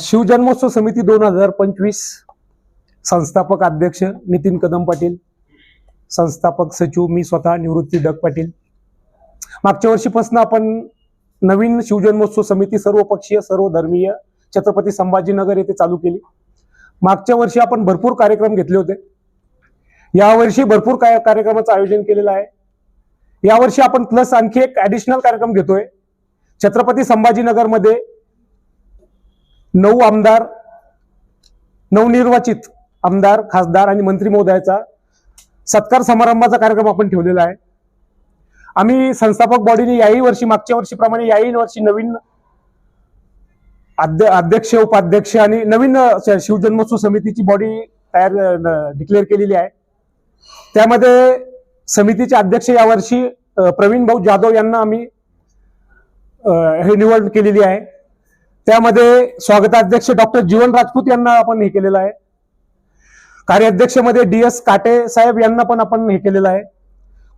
शिवजन्मोत्सव समिती दोन हजार पंचवीस. संस्थापक अध्यक्ष नितीन कदम पाटील. संस्थापक सचिव मी स्वतः निवृत्ती डग पाटील. मागच्या वर्षीपासून आपण नवीन शिवजन्मोत्सव समिती सर्वपक्षीय सर्वधर्मीय सर्व धर्मीय छत्रपती संभाजीनगर येथे चालू केली. मागच्या वर्षी आपण भरपूर कार्यक्रम घेतले होते. यावर्षी भरपूर काय कार्यक्रमाचं आयोजन केलेलं आहे. यावर्षी आपण प्लस आणखी एक ऍडिशनल कार्यक्रम घेतोय. छत्रपती संभाजीनगरमध्ये नऊ आमदार नवनिर्वाचित आमदार खासदार आणि मंत्री महोदयाचा सत्कार समारंभाचा कार्यक्रम आपण ठेवलेला आहे. आम्ही संस्थापक बॉडीने याही वर्षी मागच्या वर्षीप्रमाणे याही वर्षी नवीन अध्यक्ष उपाध्यक्ष आणि नवीन शिवजन्मोत्सव समितीची बॉडी तयार डिक्लेअर केलेली आहे. त्यामध्ये समितीचे अध्यक्ष यावर्षी प्रवीण भाऊ जाधव यांना आम्ही हे निवड केलेली आहे. त्यामध्ये स्वागताध्यक्ष डॉक्टर जीवन राजपूत यांना आपण हे केलेलं आहे. कार्याध्यक्षमध्ये डी एस काटे साहेब यांना पण आपण हे केलेलं आहे.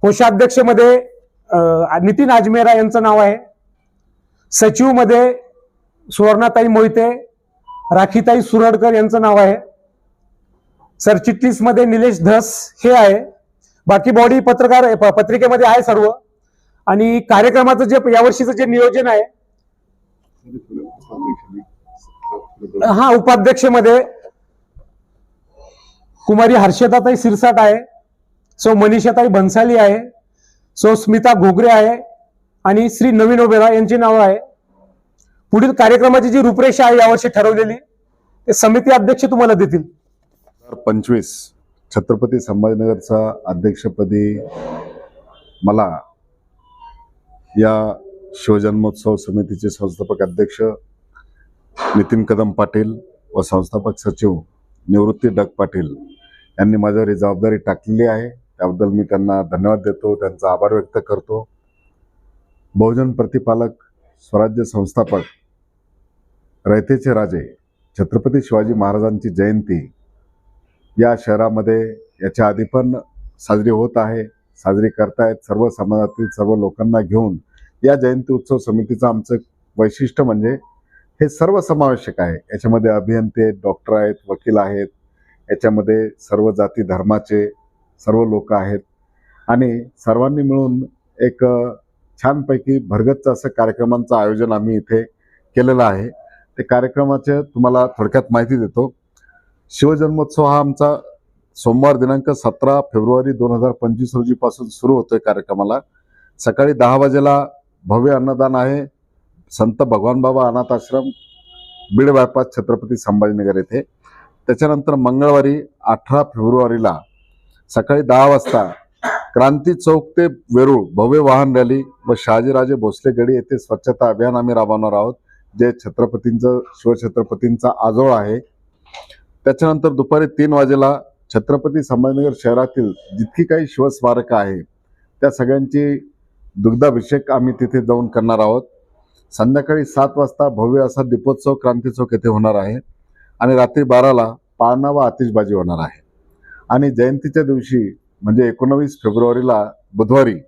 कोषाध्यक्षमध्ये नितीन आजमेरा यांचं नाव आहे. सचिवमध्ये सुवर्णाताई मोहिते राखीताई सुरडकर यांचं नाव आहे. सरचिटणीसमध्ये निलेश धस हे आहे. बाकी बॉडी पत्रकार प- पत्रिकेमध्ये आहे सर्व. आणि कार्यक्रमाचं जे यावर्षीचं जे नियोजन आहे हा उपाध्यक्षमध्ये कुमारी हर्षदाताई सिरसाट आहे सो मनीषाताई भन्साली आहे सो स्मिता घोगरे आहे आणि श्री नवीन ओबेरा यांची नावं आहे. पुढील कार्यक्रमाची जी रूपरेषा आहे यावर्षी ठरवलेली ते समिती अध्यक्ष तुम्हाला देतील. पंचवीस छत्रपती संभाजीनगरचा अध्यक्षपदी मला या शिवजन्मोत्सव समितीचे संस्थापक अध्यक्ष नितीन कदम पाटील व संस्थापक सचिव निवृत्ती डग पाटील यांनी माझ्यावर ही जबाबदारी टाकलेली आहे. त्याबद्दल मी त्यांना धन्यवाद देतो. त्यांचा आभार व्यक्त करतो. बहुजन प्रतिपालक स्वराज्य संस्थापक रयतेचे राजे छत्रपती शिवाजी महाराजांची जयंती या शहरामध्ये याच्या आधी पण साजरी होत आहे. साजरी करतायत सर्व समाजातील सर्व लोकांना घेऊन. या जयंती उत्सव समितीचं आमचं वैशिष्ट्य म्हणजे हे सर्व समावेशक आहे. याच्यामध्ये अभियंते आहेत डॉक्टर आहेत वकील आहेत. याच्यामध्ये सर्व जाती धर्माचे सर्व लोक आहेत. आणि सर्वांनी मिळून एक छानपैकी भरगच्च असं कार्यक्रमांचं आयोजन आम्ही इथे केलेलं आहे. ते कार्यक्रमाचे तुम्हाला थोडक्यात माहिती देतो. शिवजन्मोत्सव हा आमचा सोमवार दिनांक सतरा फेब्रुवारी दोन हजार पंचवीस रोजीपासून सुरू होतोय कार्यक्रमाला. सकाळी दहा वाजेला भव्य अन्नदान आहे. संत भगवान बाबा अनाथ आश्रम बीड बायपास छत्रपती संभाजीनगर येथे. त्याच्यानंतर मंगळवारी अठरा फेब्रुवारीला सकाळी दहा वाजता क्रांती चौक ते वेरूळ भव्य वाहन रॅली व शहाजीराजे भोसले गडी येथे स्वच्छता अभियान आम्ही राबवणार आहोत जे छत्रपतींचं शिवछत्रपतींचा आजोळ आहे. त्याच्यानंतर दुपारी तीन वाजेला छत्रपती संभाजीनगर शहरातील जितकी काही शिवस्मारकं आहे त्या सगळ्यांची दुग्धाभिषेक आम्ही तिथे जाऊन करणार आहोत. संध्याकाळी सात वाजता भव्य असा दीपोत्सव क्रांती चौक येथे होणार आहे. आणि रात्री बाराला पाळणा व आतिषबाजी होणार आहे. आणि जयंतीच्या दिवशी म्हणजे एकोणवीस फेब्रुवारीला बुधवारी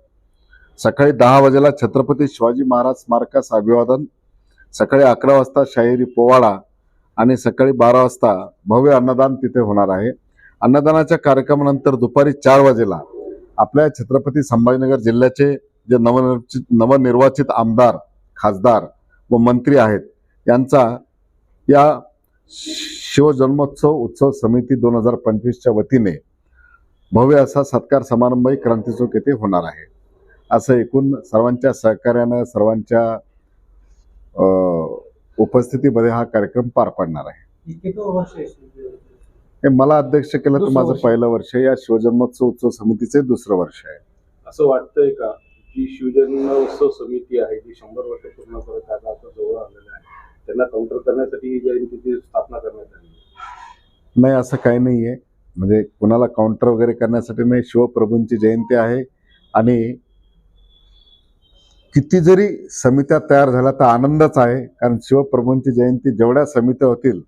सकाळी दहा वाजेला छत्रपती शिवाजी महाराज स्मारकास अभिवादन सकाळी अकरा वाजता शाहिरी पोवाडा आणि सकाळी बारा वाजता भव्य अन्नदान तिथे होणार आहे. अन्नदानाच्या कार्यक्रमानंतर दुपारी चार वाजेला आपल्या छत्रपती संभाजीनगर जिल्ह्याचे जे नवनिर्चित नवनिर्वाचित आमदार खासदार व मंत्री आहेत. यांचा या शिवजन्मोत्सव उत्सव समिती दोन हजार पंचवीसच्या वतीने भव्य असा सत्कार समारंभही क्रांती चौक येथे होणार आहे. असं एकूण सर्वांच्या सहकार्यानं सर्वांच्या उपस्थितीमध्ये हा कार्यक्रम पार पडणार आहे. हे मला अध्यक्ष केलं तर माझं. पहिलं वर्ष. या शिवजन्मोत्सव उत्सव समितीचे दुसरं वर्ष आहे. असं वाटतंय का? जी शिवजन्म उत्सव समिती आहे जी शंभर वर्ष पूर्ण करत आता आता जवळ आलेलं आहे त्यांना काउंटर करण्यासाठी ही जयंतीची स्थापना करण्यात आली नाही असं काही नाही आहे म्हणजे कुणाला काउंटर वगैरे करण्यासाठी नाही शिवप्रभूंची जयंती आहे आणि किती जरी समित्या तयार झाल्या तर आनंदच आहे कारण शिवप्रभूंची जयंती जेवढ्या समित्या होतील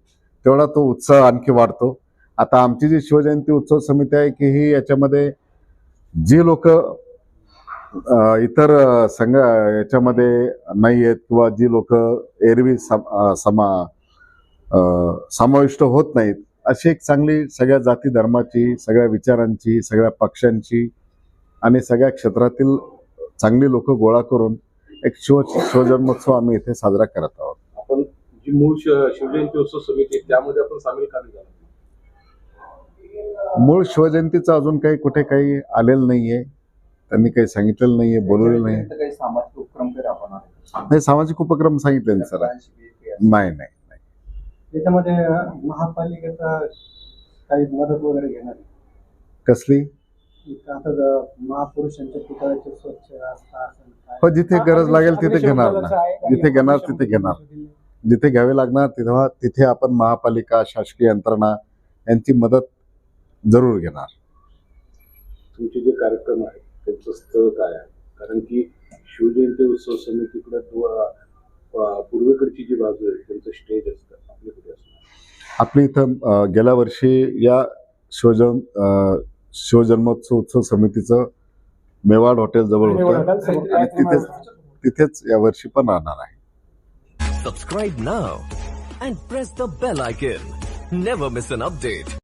तेवढा तो उत्साह आणखी वाढतो. आता आमची जी शिवजयंती उत्सव समिती आहे की ही याच्यामध्ये जी लोक इतर संघ याच्यामध्ये नाही आहेत किंवा जी लोक एरवी सम समाविष्ट होत नाहीत अशी एक चांगली सगळ्या जाती धर्माची सगळ्या विचारांची सगळ्या पक्षांची आणि सगळ्या क्षेत्रातील चांगली लोक गोळा करून एक शिव शिवजन्मोत्सव आम्ही इथे साजरा करत आहोत. आपण जी मूळ शिवजयंती उत्सव समिती त्यामध्ये आपण सामील का मूळ शिवजयंतीचं अजून काही कुठे काही आलेलं नाहीये. त्यांनी काही सांगितलेलं नाहीये बोलवलेलं नाही काही सामाजिक उपक्रम? नाही सामाजिक उपक्रम सांगितले ना सर? नाही नाही. त्याच्यामध्ये महापालिकेचा काही मदत वगैरे घेणार. कसली आता महापुरुषांच्या पुतळ्याचे स्वच्छ? हो जिथे गरज लागेल तिथे घेणार ना जिथे घेणार तिथे घेणार जिथे घ्यावे लागणार तेव्हा तिथे आपण महापालिका शासकीय यंत्रणा यांची मदत जरूर घेणार तुमचे जे कार्यक्रम आहेत त्यांचं स्थळ काय आहे? कारण की शिवजयंती उत्सव समितीकडे दु- पूर्वेकडची जी बाजू आहे त्यांचं स्टेज असतं. आपल्या कुठे असणार? आपली इथं गेल्या वर्षी या शिवजन अं, शिवजन्मोत्सव उत्सव समितीचं मेवाड हॉटेल जवळ होतं. आणि तिथेच तिथेच यावर्षी पण राहणार आहे. Subscribe now and press the bell icon. Never miss an update.